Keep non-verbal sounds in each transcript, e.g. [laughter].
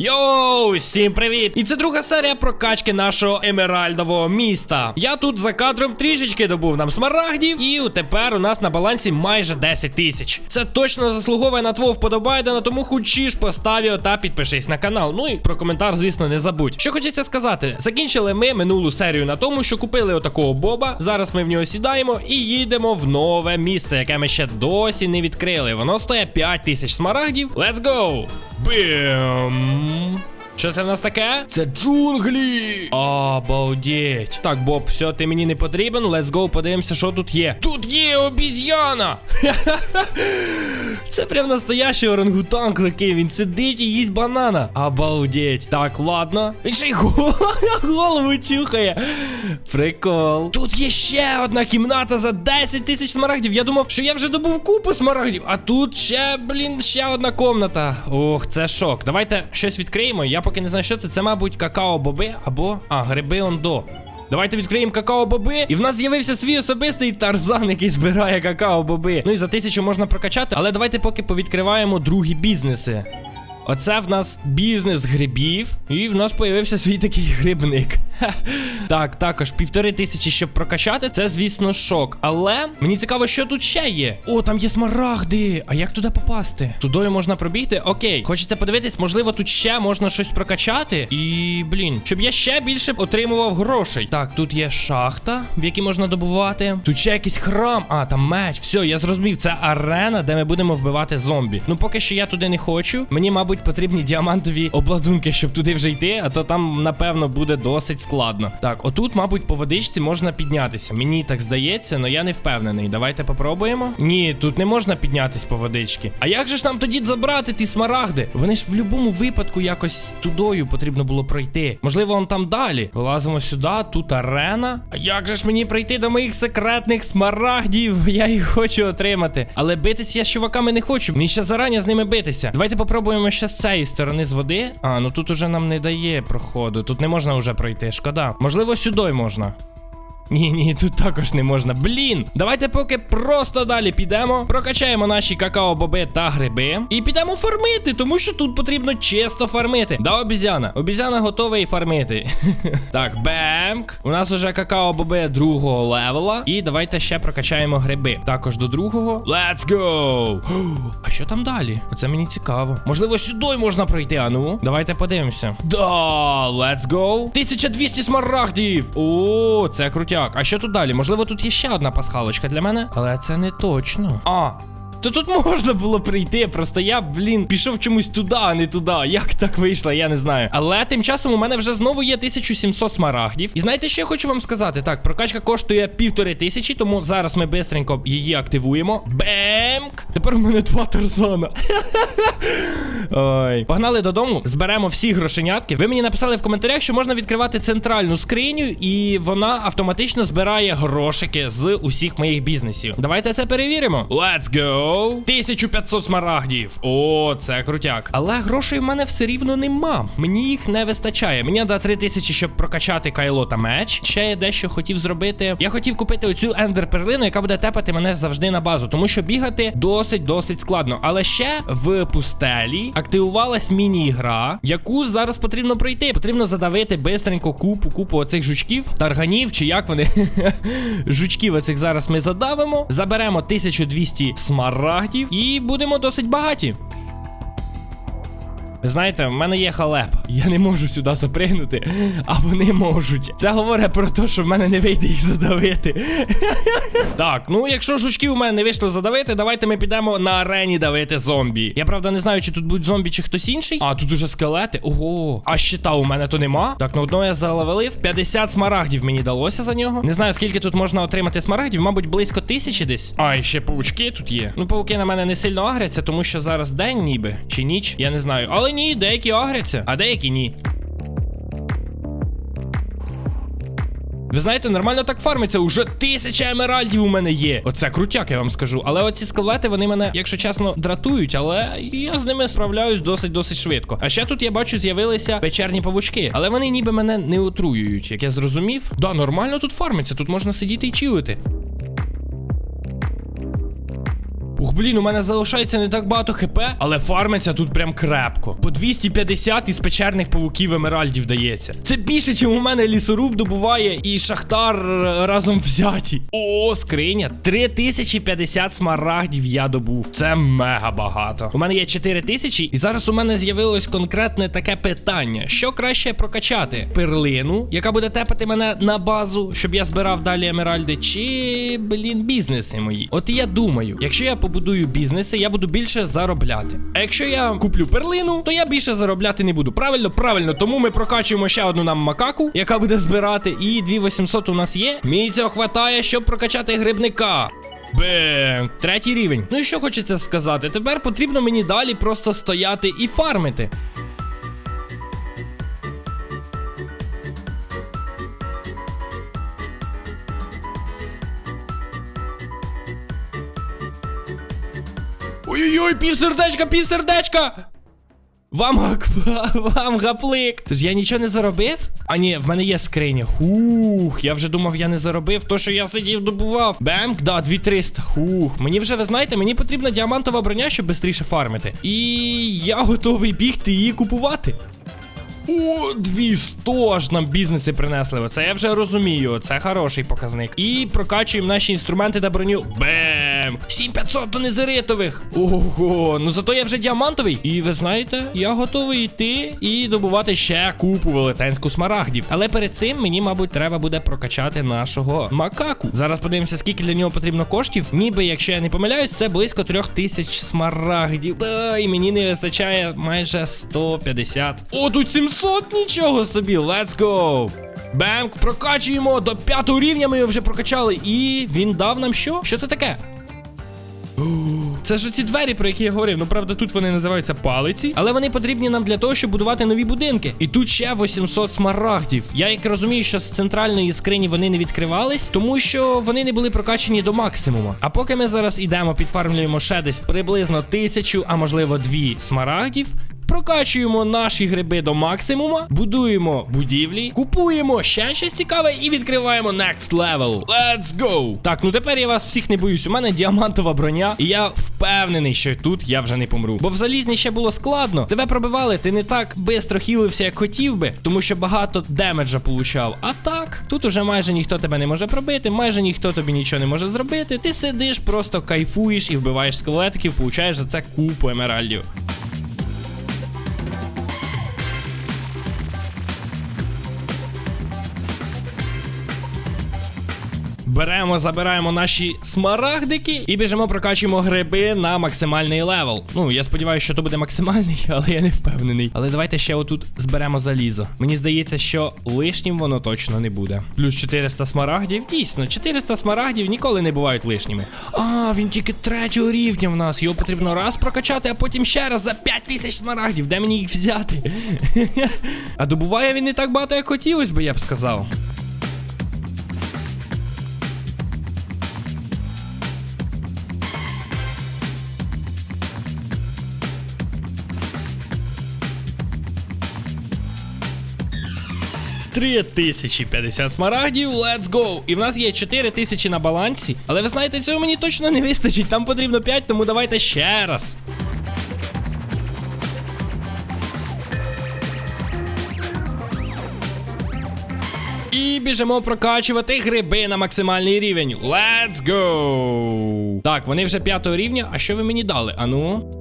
Йоу, всім привіт! І це друга серія прокачки нашого емеральдового міста. Я тут за кадром трішечки добув нам смарагдів, і тепер у нас на балансі майже 10 тисяч. Це точно заслуговує на твого вподобайдена, тому хочеш постав його та підпишись на канал. Ну і про коментар, звісно, не забудь. Що хочеться сказати, закінчили ми минулу серію на тому, що купили отакого боба. Зараз ми в нього сідаємо і їдемо в нове місце, яке ми ще досі не відкрили. Воно стоїть 5 тисяч смарагдів. Let's go! Бім! Що це в нас таке? Це джунглі. Обалдеть. Так, Боб, все, ти мені не потрібен. Let's go, подивимося, що тут є. Тут є обіз'яна. Це прям настоящий орангутанг такий. Він сидить і їсть банана. Обалдеть. Так, ладно. Він ще й [laughs] голову чухає. Прикол. Тут є ще одна кімната за 10 тисяч смарагдів. Я думав, що я вже добув купу смарагдів. А тут ще, блін, ще одна комната. Ох, це шок. Давайте щось відкриємо. Я поки не знаю, що це. Це, мабуть, какао-боби або. А, гриби ондо. Давайте відкриємо какао-боби. І в нас з'явився свій особистий тарзан, який збирає какао-боби. Ну і за тисячу можна прокачати. Але давайте поки повідкриваємо другі бізнеси. Оце в нас бізнес грибів, і в нас появився свій такий [laughs] грибник. [laughs] Так, також півтори тисячі, щоб прокачати, це, звісно, шок. Але мені цікаво, що тут ще є. О, там є смарагди. А як туди попасти? Тудою можна пробігти? Окей. Хочеться подивитись, можливо, тут ще можна щось прокачати. І, блін, щоб я ще більше отримував грошей. Так, тут є шахта, в якій можна добувати. Тут ще якийсь храм. А, там меч. Все, я зрозумів. Це арена, де ми будемо вбивати зомбі. Ну, поки що я туди не хочу. Мені, мабуть, потрібні діамантові обладунки, щоб туди вже йти, а то там, напевно, буде досить складно. Так, отут, мабуть, по водичці можна піднятися. Мені так здається, але я не впевнений. Давайте попробуємо. Ні, тут не можна піднятись по водичці. А як же ж нам тоді забрати ті смарагди? Вони ж в будь-якому випадку якось тудою потрібно було пройти. Можливо, он там далі. Вилазимо сюди, тут арена. А як же ж мені прийти до моїх секретних смарагдів? [laughs] Я їх хочу отримати. Але битись я з чуваками не хочу. Мені ще зарані з ними битися. Давайте попробуємо ще з цієї сторони з води. А, ну тут уже нам не дає проходу. Тут не можна вже пройти. Шкода. Можливо, сюди можна. Ні, ні, тут також не можна. Блін, давайте поки просто далі підемо. Прокачаємо наші какао-боби та гриби. І підемо фармити, тому що тут потрібно чисто фармити. Да, обізяна. Обізяна готова і фармити. [laughs] так, бемк. У нас уже какао-боби другого левела. І давайте ще прокачаємо гриби. Також до другого. Let's go! [gasps] А що там далі? Оце мені цікаво. Можливо, сюди можна пройти, а ну. Давайте подивимося. Да, let's go. 1200 смарагдів. О, це крутяк. А що тут далі? Можливо, тут є ще одна пасхалочка для мене, але це не точно. А. То тут можна було прийти, просто я, блін, пішов чомусь туди, а не туди. Як так вийшло, я не знаю. Але тим часом у мене вже знову є 1700 смарагдів. І знаєте, що я хочу вам сказати? Так, прокачка коштує півтори тисячі, тому зараз ми бистренько її активуємо. Бемк! Тепер у мене два тарзана. [laughs] Ой. Погнали додому, зберемо всі грошенятки. Ви мені написали в коментарях, що можна відкривати центральну скриню, і вона автоматично збирає грошики з усіх моїх бізнесів. Давайте це перевіримо. Let's go! 1500 смарагдів. О, це крутяк. Але грошей в мене все рівно нема. Мені їх не вистачає. Мені треба 3000, щоб прокачати кайло та меч. Ще я дещо хотів зробити. Я хотів купити оцю ендер перлину, яка буде тепати мене завжди на базу, тому що бігати досить-досить складно. Але ще в пустелі активувалась міні-гра, яку зараз потрібно пройти. Потрібно задавити бистренько купу, купу оцих жучків, тарганів, чи як вони. [laughs] Жучків оцих зараз ми задавимо. Заберемо 1200 смарагдів і будемо досить багаті. Знаєте, в мене є халеп. Я не можу сюди запригнути, а вони можуть. Це говорить про те, що в мене не вийде їх задавити. так, ну якщо жучків у мене не вийшло задавити, давайте ми підемо на арені давити зомбі. Я правда не знаю, чи тут будуть зомбі, чи хтось інший. А, тут уже скелети. Ого. А щита у мене то нема. Так, ну одного я залевелив. 50 смарагдів мені далося за нього. Не знаю, скільки тут можна отримати смарагдів, мабуть, близько тисячі десь. А, і ще паучки тут є. Ну, пауки на мене не сильно агряться, тому що зараз день ніби. Чи ніч, я не знаю. Але ні, деякі агряться, а деякі ні. Ви знаєте, нормально так фармиться. Уже тисяча емеральдів у мене є. Оце крутяк, я вам скажу. Але оці скелети, вони мене, якщо чесно, дратують, але я з ними справляюсь досить-досить швидко. А ще тут я бачу, з'явилися печерні павучки, але вони ніби мене не отруюють, як я зрозумів. Да, нормально тут фармиться, тут можна сидіти і чилити. Ух, блін, у мене залишається не так багато хп, але фармиться тут прям крепко. По 250 із печерних павуків емеральдів дається. Це більше, ніж у мене лісоруб добуває і шахтар е, разом взяті. О, скриня. 3050 смарагдів я добув. Це мега багато. У мене є 4000, і зараз у мене з'явилось конкретне таке питання: що краще прокачати? Перлину, яка буде тепати мене на базу, щоб я збирав далі емеральди, чи, блін, бізнеси мої. От я думаю, якщо я побудую бізнеси, я буду більше заробляти. А якщо я куплю перлину, то я більше заробляти не буду. Правильно, правильно. Тому ми прокачуємо ще одну нам макаку, яка буде збирати. І 2800 у нас є. Мені цього хватає, щоб прокачати грибника. Бе, Третій рівень. Ну і що хочеться сказати? Тепер потрібно мені далі просто стояти і фармити. Ой-ой-ой, півсердечка, півсердечка! Вам гак... [laughs] вам гаплик. Тож я нічого не заробив? А ні, в мене є скриня. Хух, я вже думав, я не заробив. То, що я сидів, добував. Бемк, да, 2300. Хух. Мені вже, ви знаєте, мені потрібна діамантова броня, щоб швидше фармити. І я готовий бігти її купувати. О, 200 ж нам бізнеси принесли. Оце я вже розумію. Це хороший показник. І прокачуємо наші інструменти та броню. Бем! 7500 до незеритових. Ого, ну зато я вже діамантовий. І ви знаєте, я готовий йти і добувати ще купу велетенську смарагдів. Але перед цим мені, мабуть, треба буде прокачати нашого макаку. Зараз подивимося, скільки для нього потрібно коштів. Ніби, якщо я не помиляюсь, це близько 3000 смарагдів. Та і мені не вистачає майже 150. О, тут 700 нічого собі. Let's go! Бемк, прокачуємо до п'ятого рівня. Ми його вже прокачали. І він дав нам що? Що це таке? Це ж ці двері, про які я говорив. Ну правда, тут вони називаються палиці, але вони потрібні нам для того, щоб будувати нові будинки. І тут ще 800 смарагдів. Я як розумію, що з центральної скрині вони не відкривались, тому що вони не були прокачені до максимуму. А поки ми зараз ідемо, підфармлюємо ще десь приблизно тисячу, а можливо дві смарагдів. Прокачуємо наші гриби до максимума, будуємо будівлі, купуємо ще щось цікаве і відкриваємо next level. Let's go! Так, ну тепер я вас всіх не боюсь. У мене діамантова броня, і я впевнений, що тут я вже не помру. Бо в залізні ще було складно. Тебе пробивали, ти не так бистро хілився, як хотів би, тому що багато демеджа получав. А так, тут уже майже ніхто тебе не може пробити, майже ніхто тобі нічого не може зробити. Ти сидиш, просто кайфуєш і вбиваєш скелетиків, получаєш за це купу емеральдів. Беремо, забираємо наші смарагдики і біжимо, прокачуємо гриби на максимальний левел. Ну, я сподіваюся, що то буде максимальний, [laughs] але я не впевнений. Але давайте ще отут зберемо залізо. Мені здається, що лишнім воно точно не буде. Плюс 400 смарагдів. Дійсно, 400 смарагдів ніколи не бувають лишніми. А, він тільки третього рівня в нас. Його потрібно раз прокачати, а потім ще раз за 5000 смарагдів. Де мені їх взяти? [laughs] А добуває він не так багато, як хотілося би, я б сказав. Три тисячі 50 смарагдів, let's go! І в нас є 4 тисячі на балансі. Але ви знаєте, цього мені точно не вистачить. Там потрібно 5, тому давайте ще раз. І біжимо прокачувати гриби на максимальний рівень. Let's go! Так, вони вже п'ятого рівня. А що ви мені дали? Ану?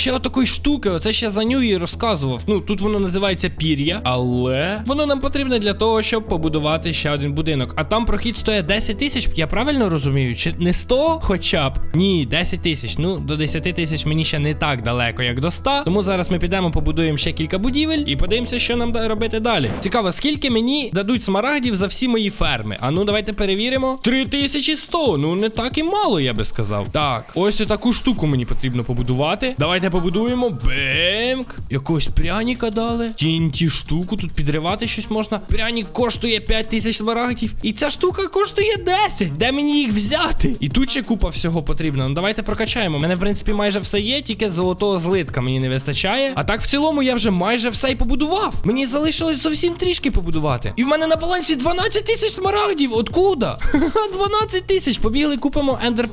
Ще отакої штуки, оце ще за нього і розказував. Ну, тут воно називається пір'я, але воно нам потрібне для того, щоб побудувати ще один будинок. А там прохід стоїть 10 тисяч, я правильно розумію? Чи не 100 хоча б? Ні, 10 тисяч. Ну, до 10 тисяч мені ще не так далеко, як до 100. Тому зараз ми підемо, побудуємо ще кілька будівель і подивимося, що нам робити далі. Цікаво, скільки мені дадуть смарагдів за всі мої ферми. А ну, давайте перевіримо. 3100. Ну, не так і мало, я би сказав. Так, ось таку штуку мені потрібно побудувати. Давайте побудуємо. Бемк. Якогось пряніка дали. Тінті штуку. Тут підривати щось можна. Прянік коштує 5000 смарагдів. І ця штука коштує 10. Де мені їх взяти? І тут ще купа всього потрібно. Ну давайте прокачаємо. У мене, в принципі, майже все є, тільки золотого злитка мені не вистачає. А так в цілому я вже майже все і побудував. Мені залишилось зовсім трішки побудувати. І в мене на балансі 12 тисяч смарагдів. Откуда? [laughs] 12 тисяч. Побігли, купимо ендер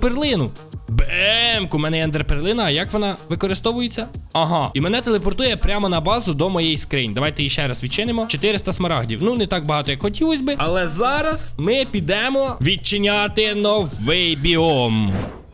перлину. Бем! У мене є ендерперлина, а як вона використовується? Ага, і мене телепортує прямо на базу до моєї скринь. Давайте її ще раз відчинимо. 400 смарагдів. Ну, не так багато, як хотілось би. Але зараз ми підемо відчиняти новий біом.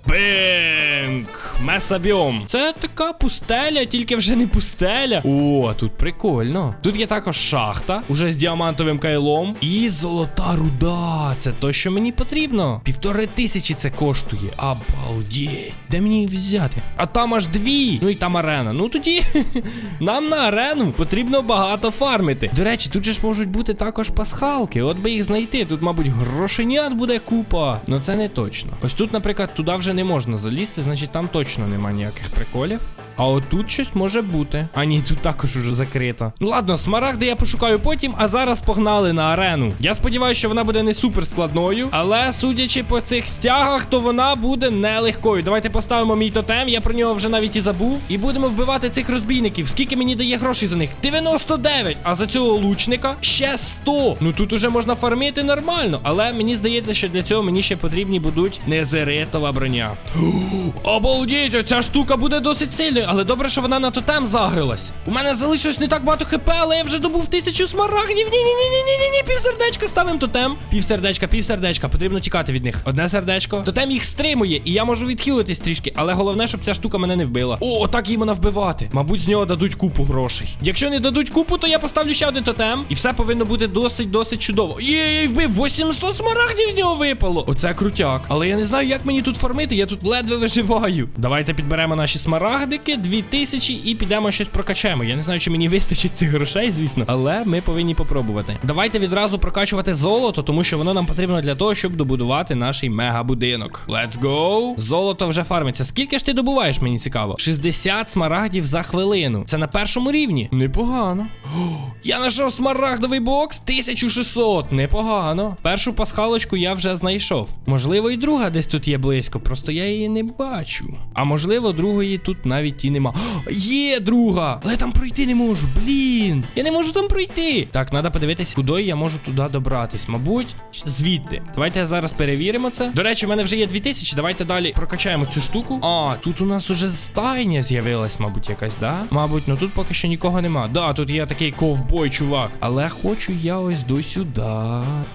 Бенк! Месабіом. Це така пустеля, тільки вже не пустеля. О, тут прикольно. Тут є також шахта, уже з діамантовим кайлом. І золота руда. Це то, що мені потрібно. Півтори тисячі це коштує. Обалдеть. Де мені їх взяти? А там аж дві. Ну і там арена. Ну тоді [laughs] нам на арену потрібно багато фармити. До речі, тут же ж можуть бути також пасхалки. От би їх знайти. Тут, мабуть, грошенят буде купа. Ну це не точно. Ось тут, наприклад, туди вже не можна залізти, значить там точно нема ніяких приколів. А от тут щось може бути. А ні, тут також уже закрито. Ну ладно, смарагди я пошукаю потім, а зараз погнали на арену. Я сподіваюся, що вона буде не супер складною, але судячи по цих стягах, то вона буде нелегкою. Давайте поставимо мій тотем, я про нього вже навіть і забув. І будемо вбивати цих розбійників. Скільки мені дає грошей за них? 99! А за цього лучника ще 100. Ну тут уже можна фармити нормально. Але мені здається, що для цього мені ще потрібні будуть незеритова броня. [gasps] Обалдіть, оця штука буде досить сильною, але добре, що вона на тотем загрилась. У мене залишилось не так багато хп, але я вже добув тисячу смарагдів. Ні, ні, ні, ні, ні, ні, ні, півсердечка ставимо тотем. Півсердечка, півсердечка, потрібно тікати від них. Одне сердечко. Тотем їх стримує, і я можу відхилитись трішки, але головне, щоб ця штука мене не вбила. О, так їм вона вбивати. Мабуть, з нього дадуть купу грошей. Якщо не дадуть купу, то я поставлю ще один тотем, і все повинно бути досить, досить чудово. Є, я їх вбив, 800 смарагдів з нього випало. Оце крутяк. Але я не знаю, як мені тут фармити, я тут ледве виживаю. Давайте підберемо наші смарагдики, 2000 і підемо щось прокачаємо. Я не знаю, чи мені вистачить цих грошей, звісно, але ми повинні попробувати. Давайте відразу прокачувати золото, тому що воно нам потрібно для того, щоб добудувати наш мега-будинок. Let's go! Золото вже фармиться. Скільки ж ти добуваєш, мені цікаво? 60 смарагдів за хвилину. Це на першому рівні. Непогано. О, я знайшов смарагдовий бокс 1600. Непогано. Першу пасхалочку я вже знайшов. Можливо, і друга десь тут є близько, просто я її не бачу. А можливо, другої тут навіть і нема. Є друга! Але я там пройти не можу. Блін. Я не можу там пройти. Так, треба подивитись, куди я можу туди добратись. Мабуть, звідти. Давайте зараз перевіримо це. До речі, в мене вже є 2000. Давайте далі прокачаємо цю штуку. А, тут у нас уже стайня з'явилась, мабуть, якась, да? Мабуть, ну тут поки що нікого нема. Да, тут є такий ковбой, чувак. Але хочу я ось до сюди.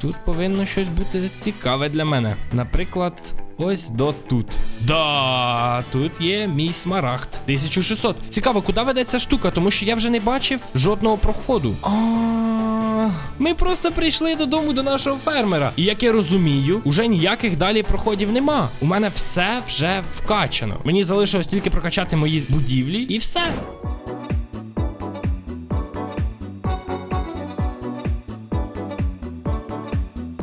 Тут повинно щось бути цікаве для мене. Наприклад. Ось до тут. Да, тут є мій смарагд. 1600. Цікаво, куди веде ця штука, тому що я вже не бачив жодного проходу. А. Ми просто прийшли додому до нашого фермера. І як я розумію, уже ніяких далі проходів нема. У мене все вже вкачано. Мені залишилось тільки прокачати мої будівлі, і все.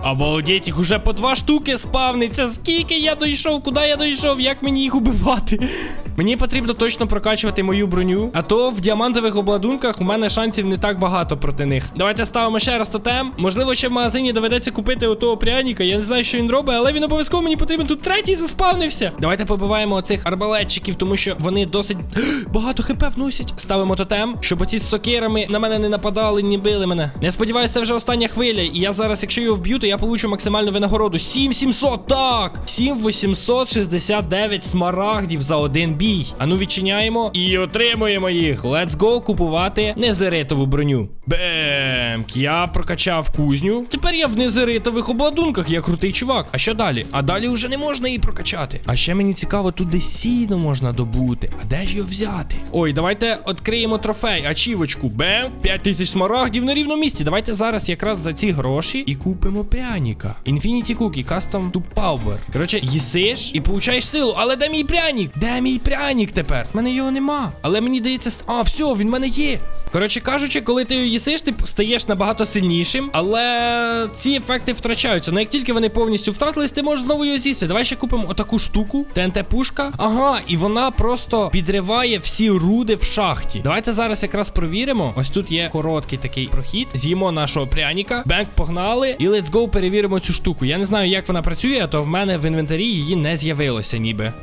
Обалдеть, їх уже по два штуки спавниться. Скільки я дійшов? Куди я дійшов? Як мені їх убивати? Мені потрібно точно прокачувати мою броню. А то в діамантових обладунках у мене шансів не так багато проти них. Давайте ставимо ще раз тотем. Можливо, ще в магазині доведеться купити отого пряника. Я не знаю, що він робить, але він обов'язково мені потрібен. Тут третій заспавнився. Давайте побиваємо оцих арбалетчиків, тому що вони досить [gasps] багато хп вносять. Ставимо тотем, щоб оці з сокирами на мене не нападали, не били мене. Я сподіваюся, це вже остання хвиля. І я зараз, якщо його вб'ю, то я получу максимальну винагороду. 7700, так! 7869 смарагдів за один бій. А ну відчиняємо і отримуємо їх. Let's go купувати незеритову броню. Бемк, я прокачав кузню. Тепер я в незеритових обладунках, я крутий чувак. А що далі? А далі вже не можна її прокачати. А ще мені цікаво, тут де сіно можна добути. А де ж його взяти? Ой, давайте відкриємо трофей, ачівочку. Бем, 5000 смарагдів на рівному місці. Давайте зараз якраз за ці гроші і купимо пряніка. Infinity Cookie, Custom to Power. Коротше, їсиш і получаєш силу. Але де мій пряник? Де мій пряник тепер? У мене його нема. Але мені дається. А, все, він в мене є. Коротше кажучи, коли ти його їсиш, ти стаєш набагато сильнішим, але ці ефекти втрачаються. Ну як тільки вони повністю втратились, ти можеш знову його з'їсти. Давай ще купимо отаку штуку. ТНТ-пушка. Ага, і вона просто підриває всі руди в шахті. Давайте зараз якраз провіримо. Ось тут є короткий такий прохід. З'їмо нашого пряника. Бенк погнали. І let's go перевіримо цю штуку. Я не знаю, як вона працює, а то в мене в інвентарі її не з'явилося ніби.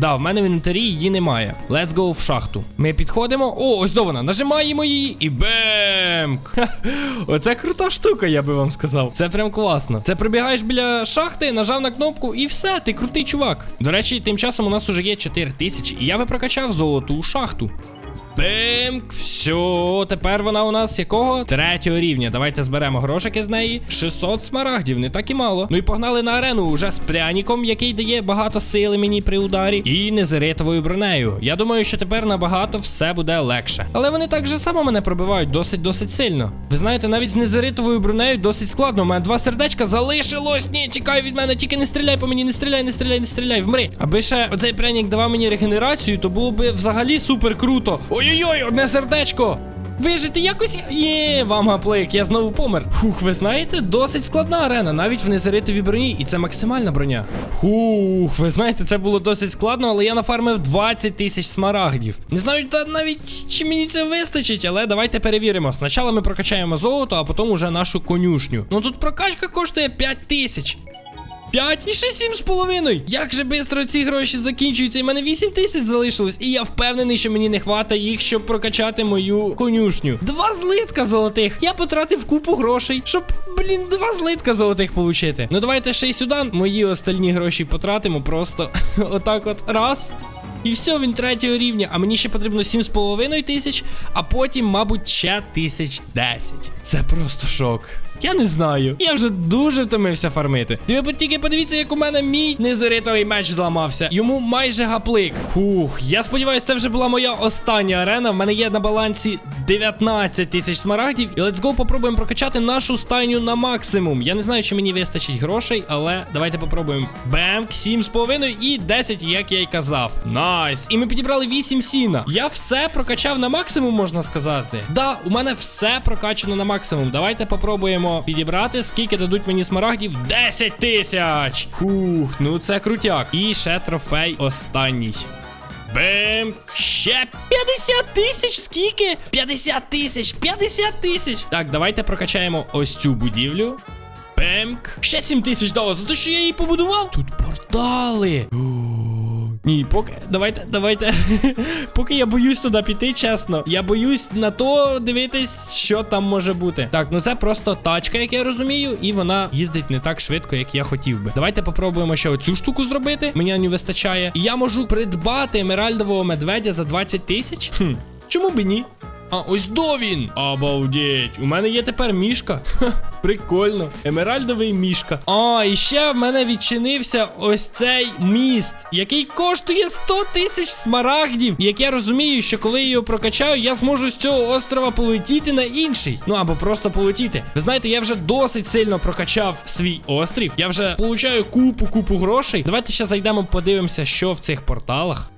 Да, в мене в інвентарі її немає. Let's go в шахту. Ми підходимо. О, ось до вона. Нажимаємо її і Бемк. Оце крута штука, я би вам сказав. Це прям класно. Це прибігаєш біля шахти, нажав на кнопку і все, ти крутий чувак. До речі, тим часом у нас уже є 4 тисячі, і я би прокачав золоту шахту. Бимк, все, тепер вона у нас якого? Третього рівня. Давайте зберемо грошики з неї. 600 смарагдів, не так і мало. Ну і погнали на арену уже з пряніком, який дає багато сили мені при ударі, і незеритовою бронею. Я думаю, що тепер набагато все буде легше. Але вони так же само мене пробивають досить досить сильно. Ви знаєте, навіть з незеритовою бронею досить складно. У мене два сердечка залишилось. Ні, тікай від мене, тільки не стріляй по мені, не стріляй, не стріляй, не стріляй, вмри. Аби ще оцей прянік давав мені регенерацію, то було би взагалі супер круто. Ой-ой-ой, одне сердечко. Вижити якось. Є, вам гаплик, я знову помер. Фух, ви знаєте, досить складна арена, навіть в незаритовій броні, і це максимальна броня. Фух, ви знаєте, це було досить складно, але я нафармив 20 тисяч смарагдів. Не знаю навіть чи мені це вистачить, але давайте перевіримо. Спочатку ми прокачаємо золото, а потім уже нашу конюшню. Ну тут прокачка коштує 5 тисяч. 5 і ще 7 з половиною. Як же швидко ці гроші закінчуються? І в мене 8 тисяч залишилось. І я впевнений, що мені не хватає їх, щоб прокачати мою конюшню. Два злитка золотих. Я потратив купу грошей, щоб, блін, два злитка золотих получити. Ну давайте ще й сюди мої остальні гроші потратимо. Просто [laughs] отак от раз. І все, він третього рівня. А мені ще потрібно 7,5 тисяч, а потім, мабуть, ще тисяч 10. Це просто шок. Я не знаю. Я вже дуже втомився фармити. Ви тільки подивіться, як у мене мій незаритовий меч зламався. Йому майже гаплик. Фух, я сподіваюся, це вже була моя остання арена. В мене є на балансі 19 тисяч смарагдів. І let's go попробуємо прокачати нашу стайню на максимум. Я не знаю, чи мені вистачить грошей, але давайте попробуємо. Бемк, 7,5 і 10, як я й казав. Найс. І ми підібрали 8 сіна. Я все прокачав на максимум, можна сказати. Да, у мене все прокачано на максимум. Давайте попробуємо підібрати, скільки дадуть мені смарагдів. 10 тисяч! Фух, ну це крутяк. І ще трофей останній. Бемк, ще 50 тисяч, скільки? 50 тисяч, 50 тисяч. Так, давайте прокачаємо ось цю будівлю. Бемк. Ще 7 тисяч дало за те, що я її побудував. Тут портали. О, Ні, поки. Давайте, давайте. [laughs] поки я боюсь туди піти, чесно. Я боюсь на то дивитись, що там може бути. Так, ну це просто тачка, як я розумію, і вона їздить не так швидко, як я хотів би. Давайте попробуємо ще оцю штуку зробити. Мені не вистачає. І я можу придбати емеральдового медведя за 20 тисяч. Хм, чому б ні? А ось до він! Обалдеть! У мене є тепер мішка. Ха, прикольно. Емеральдовий мішка. А, і ще в мене відчинився ось цей міст, який коштує 100 тисяч смарагдів. Як я розумію, що коли я його прокачаю, я зможу з цього острова полетіти на інший. Ну або просто полетіти. Ви знаєте, я вже досить сильно прокачав свій острів. Я вже получаю купу купу грошей. Давайте ще зайдемо, подивимося, що в цих порталах.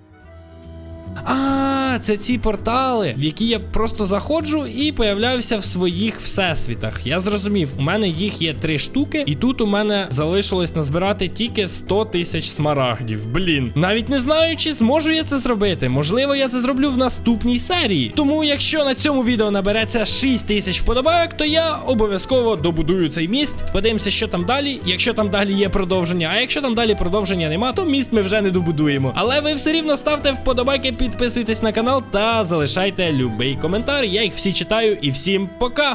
А, це ці портали, в які я просто заходжу і появляюся в своїх всесвітах. Я зрозумів, у мене їх є три штуки, і тут у мене залишилось назбирати тільки 100 тисяч смарагдів. Блін, навіть не знаю, чи зможу я це зробити. Можливо, я це зроблю в наступній серії. Тому, якщо на цьому відео набереться 6 тисяч вподобайок, то я обов'язково добудую цей міст. Подивимося, що там далі. Якщо там далі є продовження, а якщо там далі продовження нема, то міст ми вже не добудуємо. Але ви все рівно ставте вподобайки, підписуйтесь на канал та залишайте любий коментар. Я їх всі читаю і всім пока!